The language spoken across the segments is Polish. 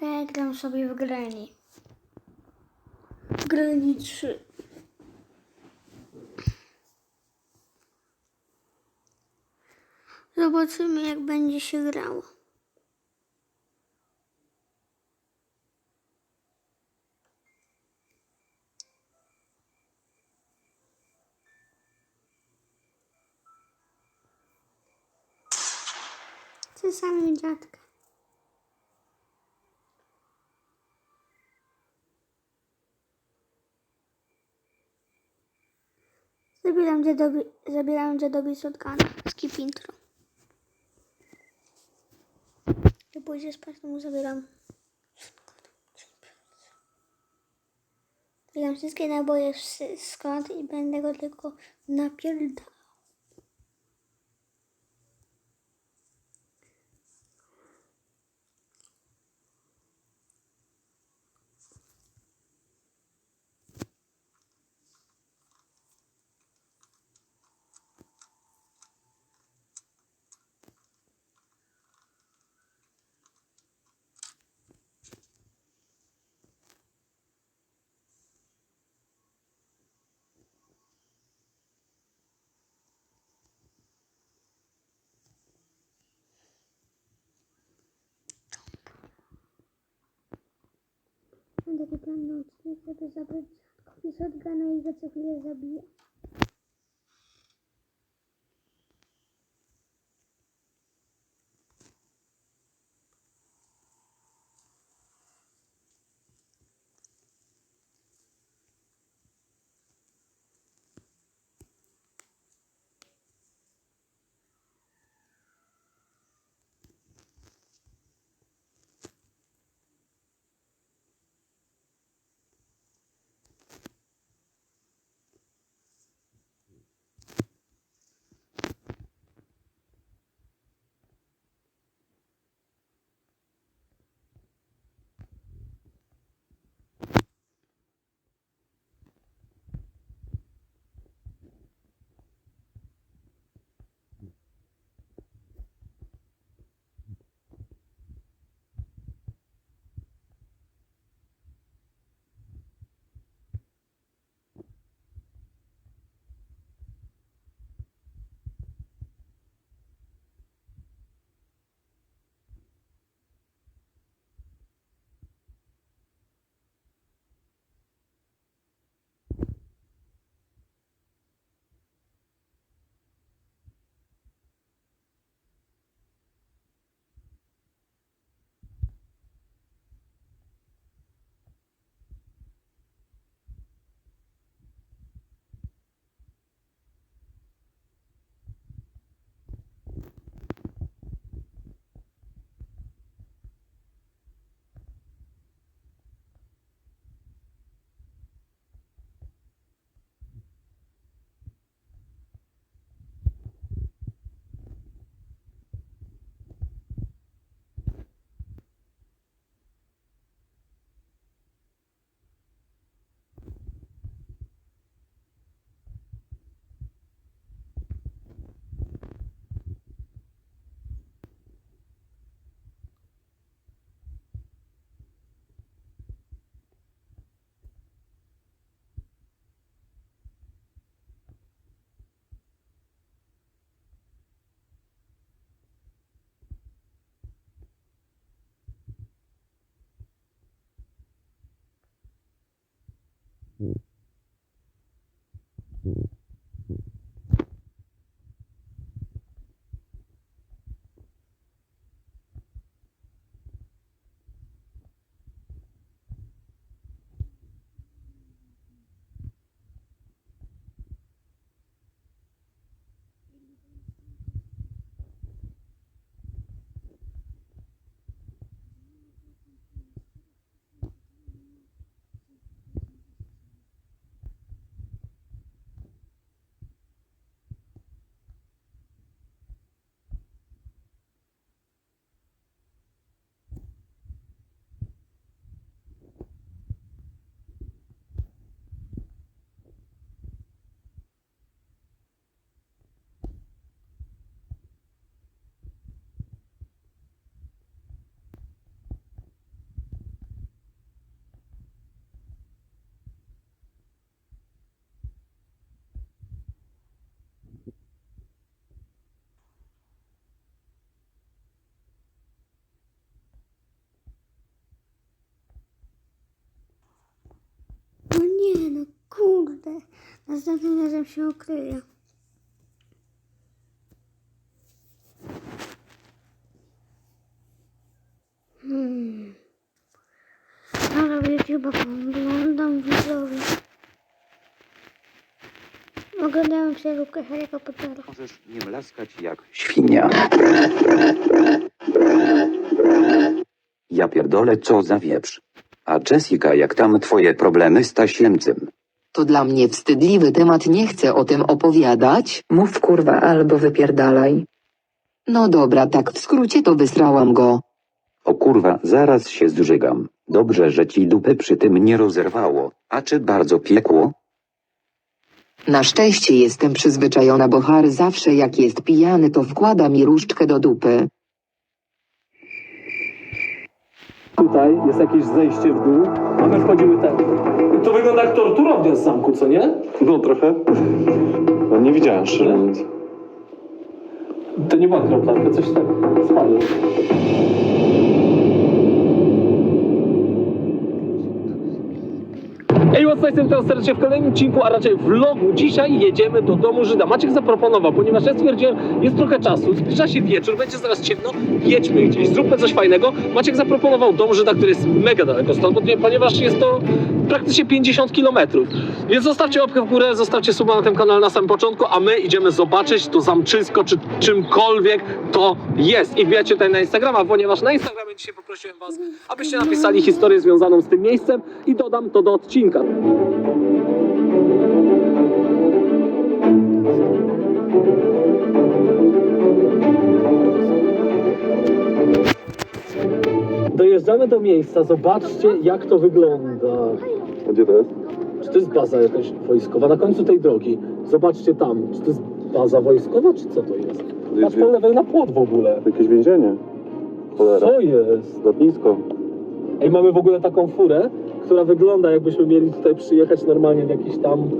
Przegram sobie w Granny. W Granny 3. Zobaczymy jak będzie się grało. Samym dziadka. Zabieram dziadowi, zabieram dziadowi shotguna. Skip intro. Jak pójdzie spać, to mu zabieram Zabieram wszystkie naboje z skład i będę go tylko napierdalał. Mam taki plan na odcinek, żeby zabrać dziadkowi shotguna i go co chwilę zabijać. Mm. Następnym razem się ukryję. Hmm. Ale YouTube'a oglądam widzowie. Oglądałem przeróbkę Harry'ego Pottera. Możesz nie mlaskać jak świnia. Ja pierdolę, co za wieprz. A Jessica, jak tam twoje problemy z tasiemcem? To dla mnie wstydliwy temat, nie chcę o tym opowiadać. Mów kurwa albo wypierdalaj. No dobra, tak w skrócie to wysrałam go. O kurwa, zaraz się zżygam. Dobrze, że ci dupy przy tym nie rozerwało. A czy bardzo piekło? Na szczęście jestem przyzwyczajona, bo Harry zawsze jak jest pijany, to wkłada mi różdżkę do dupy. Tutaj jest jakieś zejście w dół, a my wchodzimy ten. To wygląda jak torturownia z zamku, co nie? No trochę. No nie widziałem szczerze mówiąc. To nie była kropla, tylko coś tak spadło. Ej, what's jestem teraz serdecznie w kolejnym odcinku, a raczej vlogu. Dzisiaj jedziemy do domu Żyda. Maciek zaproponował, ponieważ ja stwierdziłem, jest trochę czasu, zbliża się wieczór, będzie zaraz ciemno, jedźmy gdzieś, zróbmy coś fajnego. Maciek zaproponował dom Żyda, który jest mega daleko stąd, ponieważ jest to praktycznie 50 km. Więc zostawcie łapkę w górę, zostawcie suba na tym kanale na samym początku, a my idziemy zobaczyć to zamczysko, czy czymkolwiek to jest. I wbijacie tutaj na Instagrama, ponieważ na Instagramie dzisiaj poprosiłem was, abyście napisali historię związaną z tym miejscem i dodam to do odcinka. Dojeżdżamy do miejsca, zobaczcie jak to wygląda. A gdzie to jest? Czy to jest baza jakaś wojskowa? Na końcu tej drogi. Zobaczcie tam. Czy to jest baza wojskowa, czy co to jest? Patrz po lewej na płot w ogóle. Jakieś więzienie. Cholera. Co jest? Lotnisko. Ej, mamy w ogóle taką furę, która wygląda jakbyśmy mieli tutaj przyjechać normalnie w jakiś tam...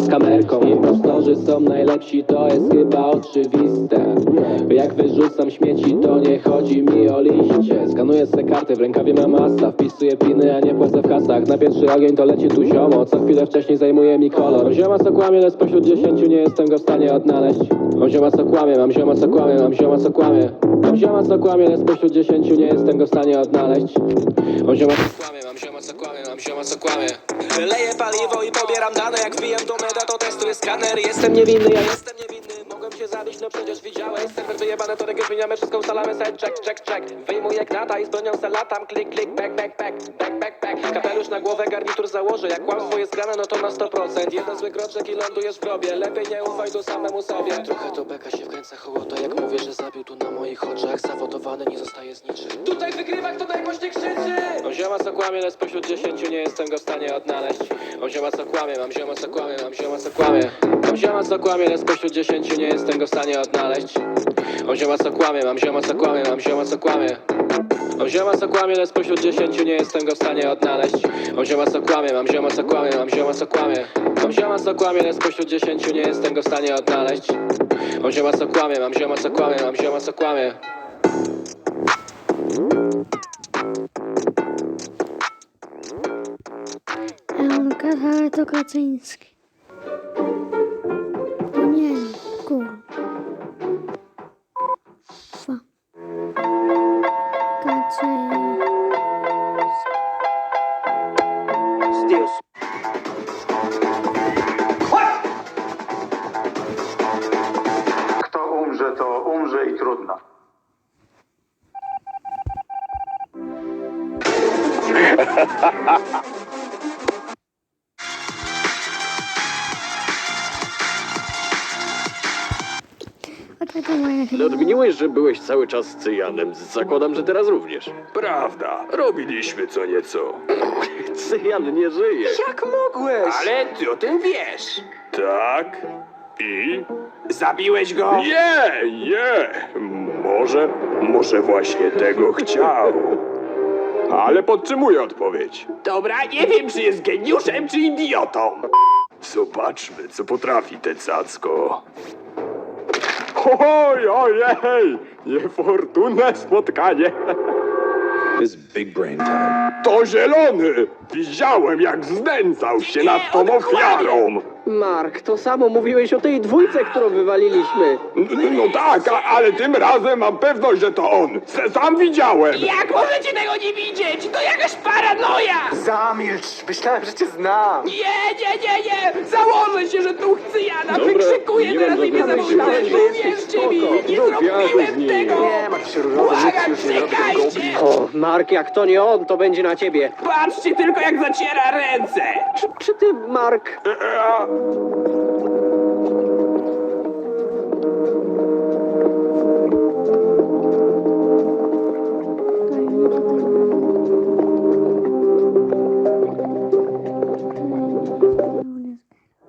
z kamerką Impostorzy są najlepsi, to jest chyba oczywiste Jak wyrzucam śmieci, to nie chodzi mi o liście Skanuję se karty, w rękawie mam masa Wpisuję piny, a nie płacę w kasach Na pierwszy ogień to leci tu ziomo Co chwilę wcześniej zajmuje mi kolor Zioma co kłamie, lecz spośród dziesięciu nie jestem go w stanie odnaleźć Mam zioma co kłamie, mam zioma co kłamie, mam zioma co kłamie. Mam zioma co kłamie, lecz spośród dziesięciu nie jestem go w stanie odnaleźć. Mam zioma co kłamie, mam zioma co kłamie, mam zioma co kłamie. Leję paliwo i pobieram dane Jak wbijam do meda to testuję skaner. Jestem niewinny, ja jestem zabić, no przecież widziałeś Serwer wyjebane, to reggae zmieniamy Wszystko ustalamy, side check, check, check Wyjmuję gnata i z bronią se latam. Klik, klik, back, back, back, back, back, back. Kapelusz na głowę, garnitur założę. Jak kłamstwo jest grane, no to na 100% Jeden zły kroczek i lądujesz w grobie. Lepiej nie ufaj tu samemu sobie. Trochę to beka się wkręca hołota Jak mówię, że zabił tu na moich oczach. Zawodowany nie zostaje z niczym. Tutaj wygrywa, kto najgłośniej krzyczy! Mam zioma co kłamie, lecz spośród dziesięciu nie jestem go w stanie odnaleźć Mam zioma co kłamie, mam zioma co kłamie, mam zioma co kłamie Mam zioma co kłamie, lecz spośród dziesięciu nie jestem go w stanie odnaleźć Mam zioma co kłamie, mam zioma co kłamie, mam zioma co kłamie Mam zioma co kłamie, lecz spośród dziesięciu nie jestem go w stanie odnaleźć Mam zioma co kłamie, mam zioma co kłamie, mam zioma co kłamie Mam zioma co kłamie, lecz spośród dziesięciu nie jestem go w stanie odnaleźć Mam zioma co kłamie, mam zioma co kłamie, mam zioma co kłamie Lukas, ale odmieniłeś, że byłeś cały czas z Cyjanem. Zakładam, że teraz również. Prawda, robiliśmy co nieco. Cyjan nie żyje. Jak mogłeś? Ale ty o tym wiesz. Tak. I? Zabiłeś go? Nie, nie. Może, może właśnie tego chciał. Ale podtrzymuję odpowiedź. Dobra, nie wiem, czy jest geniuszem, czy idiotą. Zobaczmy, co potrafi te cacko. ¡Oh, oh, oh, oh! ¡Infortuna spotcá, eh! Oj, ojej! Niefortunne spotkanie. To zielony! Widziałem, jak znęcał się nad tą ofiarą! Mark, to samo mówiłeś o tej dwójce, którą wywaliliśmy. N- No tak, a, ale tym razem mam pewność, że to on. Se- Sam widziałem! Jak możecie tego nie widzieć? To jakaś paranoja! Zamilcz! Myślałem, że cię znam! Nie, nie, nie, nie! Założę się, że tu chcę Jana! Dobra, Wykrzykuję nie teraz imię zabójcy! Uwierzcie mi! Nie zrobiłem tego! martw się, Różowy, O, Mark, jak to nie on, to będzie na ciebie. Patrzcie tylko, jak zaciera ręce! Czy, czy ty, Mark?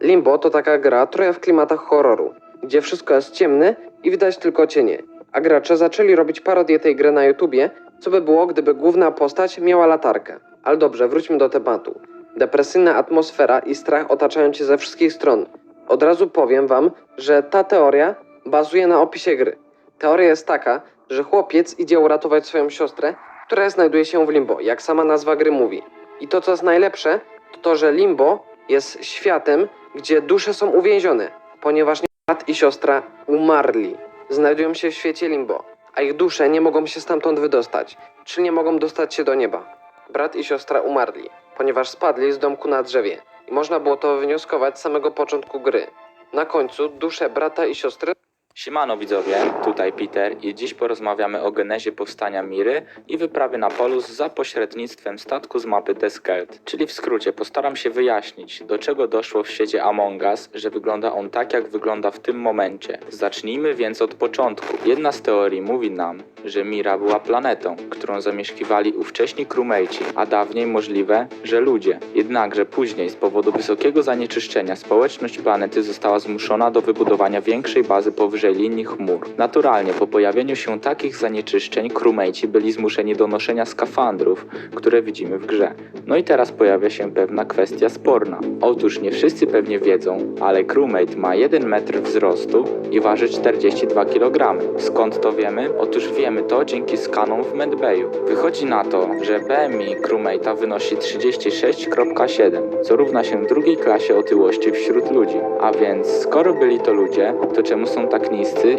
Limbo to taka gra trochę w klimatach horroru, gdzie wszystko jest ciemne i widać tylko cienie. A gracze zaczęli robić parodię tej gry na YouTubie, co by było, gdyby główna postać miała latarkę. Ale dobrze, wróćmy do tematu. Depresyjna atmosfera i strach otaczają cię ze wszystkich stron. Od razu powiem wam, że ta teoria bazuje na opisie gry. Teoria jest taka, że chłopiec idzie uratować swoją siostrę, która znajduje się w limbo, jak sama nazwa gry mówi. I to, co jest najlepsze, to to, że limbo jest światem, gdzie dusze są uwięzione, ponieważ brat i siostra umarli. Znajdują się w świecie limbo, a ich dusze nie mogą się stamtąd wydostać, czyli nie mogą dostać się do nieba. Brat i siostra umarli, ponieważ spadli z domku na drzewie i można było to wywnioskować z samego początku gry. Na końcu dusze brata i siostry Siemano widzowie, tutaj Peter i dziś porozmawiamy o genezie powstania Miry i wyprawie na Polus za pośrednictwem statku z mapy Deskelt. Czyli w skrócie postaram się wyjaśnić, do czego doszło w świecie Among Us, że wygląda on tak jak wygląda w tym momencie. Zacznijmy więc od początku. Jedna z teorii mówi nam, że Mira była planetą, którą zamieszkiwali ówcześni crewmate'i, a dawniej możliwe, że ludzie. Jednakże później z powodu wysokiego zanieczyszczenia społeczność planety została zmuszona do wybudowania większej bazy powyżej linii chmur. Naturalnie po pojawieniu się takich zanieczyszczeń crewmate'i byli zmuszeni do noszenia skafandrów, które widzimy w grze. No i teraz pojawia się pewna kwestia sporna. Otóż nie wszyscy pewnie wiedzą, ale crewmate ma 1 metr wzrostu i waży 42 kg. Skąd to wiemy? Otóż wiemy to dzięki skanom w medbayu. Wychodzi na to, że BMI crewmate'a wynosi 36,7, co równa się drugiej klasie otyłości wśród ludzi. A więc skoro byli to ludzie, to czemu są tak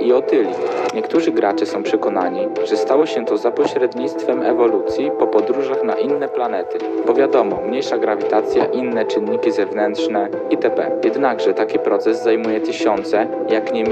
i otyli? Niektórzy gracze są przekonani, że stało się to za pośrednictwem ewolucji po podróżach na inne planety. Bo wiadomo, mniejsza grawitacja, inne czynniki zewnętrzne itp. Jednakże taki proces zajmuje tysiące, jak nie